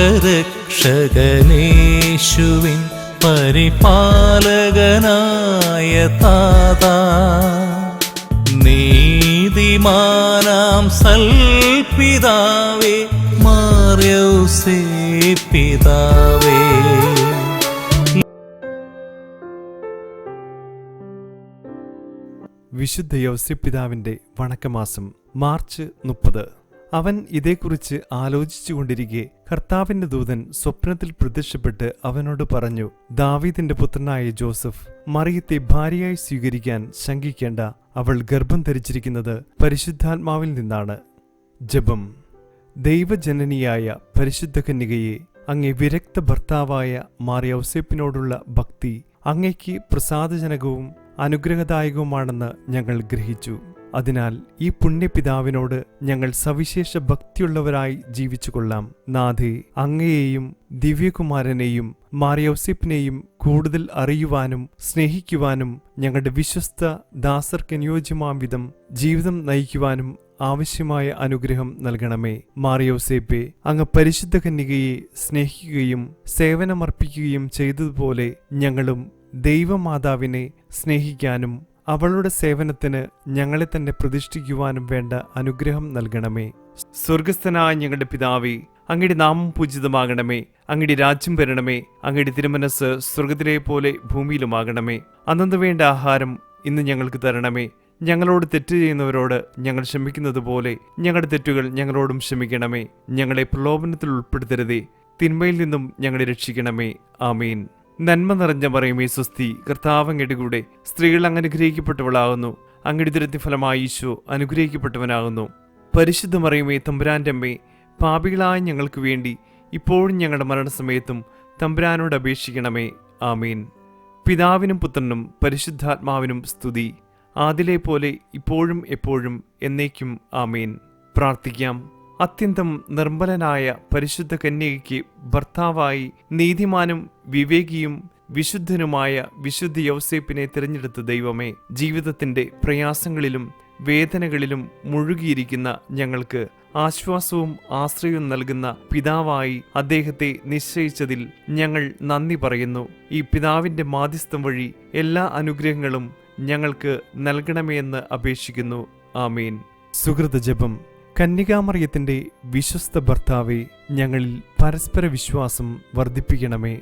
ലോകരക്ഷകനേശുവിൻ പരിപാലകനായ താതാ. നീതിമാനാം സൽപിതാവേ മാറിയൗസേ പിതാവേ വിശുദ്ധ യൗസ്യപിതാവിന്റെ വണക്കമാസം മാർച്ച് മുപ്പത്. അവൻ ഇതേക്കുറിച്ച് ആലോചിച്ചുകൊണ്ടിരിക്കെ കർത്താവിന്റെ ദൂതൻ സ്വപ്നത്തിൽ പ്രത്യക്ഷപ്പെട്ട് അവനോട് പറഞ്ഞു ദാവീദിന്റെ പുത്രനായ ജോസഫ് മറിയത്തെ ഭാര്യയായി സ്വീകരിക്കാൻ ശങ്കിക്കേണ്ട. അവൾ ഗർഭം ധരിച്ചിരിക്കുന്നത് പരിശുദ്ധാത്മാവിൽ നിന്നാണ്. ജപം. ദൈവജനനിയായ പരിശുദ്ധ കന്യകയെ അങ്ങേ വിരക്ത ഭർത്താവായ മാറിയൗസേപ്പിനോടുള്ള ഭക്തി അങ്ങയ്ക്ക് പ്രസാദജനകവും അനുഗ്രഹദായകവുമാണെന്ന് ഞങ്ങൾ ഗ്രഹിച്ചു. അതിനാൽ ഈ പുണ്യപിതാവിനോട് ഞങ്ങൾ സവിശേഷ ഭക്തിയുള്ളവരായി ജീവിച്ചു കൊള്ളാം നാഥേ അങ്ങയെയും ദിവ്യകുമാരനെയും മാറിയൗസിപ്പിനെയും കൂടുതൽ അറിയുവാനും സ്നേഹിക്കുവാനും ഞങ്ങളുടെ വിശ്വസ്ത ദാസർക്കനുയോജ്യമാം വിധം ജീവിതം നയിക്കുവാനും ആവശ്യമായ അനുഗ്രഹം നൽകണമേ. മാറിയോസേപ്പെ അങ്ങ് പരിശുദ്ധ കന്യകയെ സ്നേഹിക്കുകയും സേവനമർപ്പിക്കുകയും ചെയ്തതുപോലെ ഞങ്ങളും ദൈവമാതാവിനെ സ്നേഹിക്കാനും അവളുടെ സേവനത്തിന് ഞങ്ങളെ തന്നെ പ്രതിഷ്ഠിക്കുവാനും വേണ്ട അനുഗ്രഹം നൽകണമേ. സ്വർഗസ്ഥനായ ഞങ്ങളുടെ പിതാവേ അങ്ങയുടെ നാമം പൂജിതമാകണമേ. അങ്ങയുടെ രാജ്യം വരണമേ. അങ്ങയുടെ തിരുമനസ് സ്വർഗത്തിലെ പോലെ ഭൂമിയിലുമാകണമേ. അന്നു വേണ്ട ആഹാരം ഇന്ന് ഞങ്ങൾക്ക് തരണമേ. ഞങ്ങളോട് തെറ്റ് ചെയ്യുന്നവരോട് ഞങ്ങൾ ക്ഷമിക്കുന്നത് പോലെ ഞങ്ങളുടെ തെറ്റുകൾ ഞങ്ങളോടും ക്ഷമിക്കണമേ. ഞങ്ങളെ പ്രലോഭനത്തിൽ ഉൾപ്പെടുത്തരുതേ. തിന്മയിൽ നിന്നും ഞങ്ങളെ രക്ഷിക്കണമേ. ആമീൻ. നന്മ നിറഞ്ഞ പറയുമേ സ്വസ്തി കർത്താവ് അങ്ങയുടെ കൂടെ സ്ത്രീകൾ അങ്ങ് അനുഗ്രഹിക്കപ്പെട്ടവളാകുന്നു അങ്ങയുടെ ദുരത്തി ഫലമായി ഈശോ അനുഗ്രഹിക്കപ്പെട്ടവനാകുന്നു. പരിശുദ്ധ മറിയുമേ തമ്പുരാന്റെ അമ്മേ പാപികളായ ഞങ്ങൾക്ക് വേണ്ടി ഇപ്പോഴും ഞങ്ങളുടെ മരണസമയത്തും തമ്പുരാനോട് അപേക്ഷിക്കണമേ. ആമീൻ. പിതാവിനും പുത്രനും പരിശുദ്ധാത്മാവിനും സ്തുതി. ആദിലെ പോലെ ഇപ്പോഴും എപ്പോഴും എന്നേക്കും ആമീൻ. പ്രാർത്ഥിക്കാം. അത്യന്തം നിർമ്മലനായ പരിശുദ്ധ കന്യകയ്ക്ക് ഭർത്താവായി നീതിമാനും വിവേകിയും വിശുദ്ധനുമായ വിശുദ്ധ യൗസേപ്പിനെ തിരഞ്ഞെടുത്ത ദൈവമേ ജീവിതത്തിന്റെ പ്രയാസങ്ങളിലും വേദനകളിലും മുഴുകിയിരിക്കുന്ന ഞങ്ങൾക്ക് ആശ്വാസവും ആശ്രയവും നൽകുന്ന പിതാവായി അദ്ദേഹത്തെ നിശ്ചയിച്ചതിൽ ഞങ്ങൾ നന്ദി പറയുന്നു. ഈ പിതാവിന്റെ മാധ്യസ്ഥം വഴി എല്ലാ അനുഗ്രഹങ്ങളും ഞങ്ങൾക്ക് നൽകണമേ എന്ന് അപേക്ഷിക്കുന്നു. ആമീൻ. സുഹൃത ജപം. കന്യകാമറിയത്തിന്റെ വിശ്വസ്ത ഭർത്താവെ ഞങ്ങളിൽ പരസ്പര വിശ്വാസം വർദ്ധിപ്പിക്കണമേ.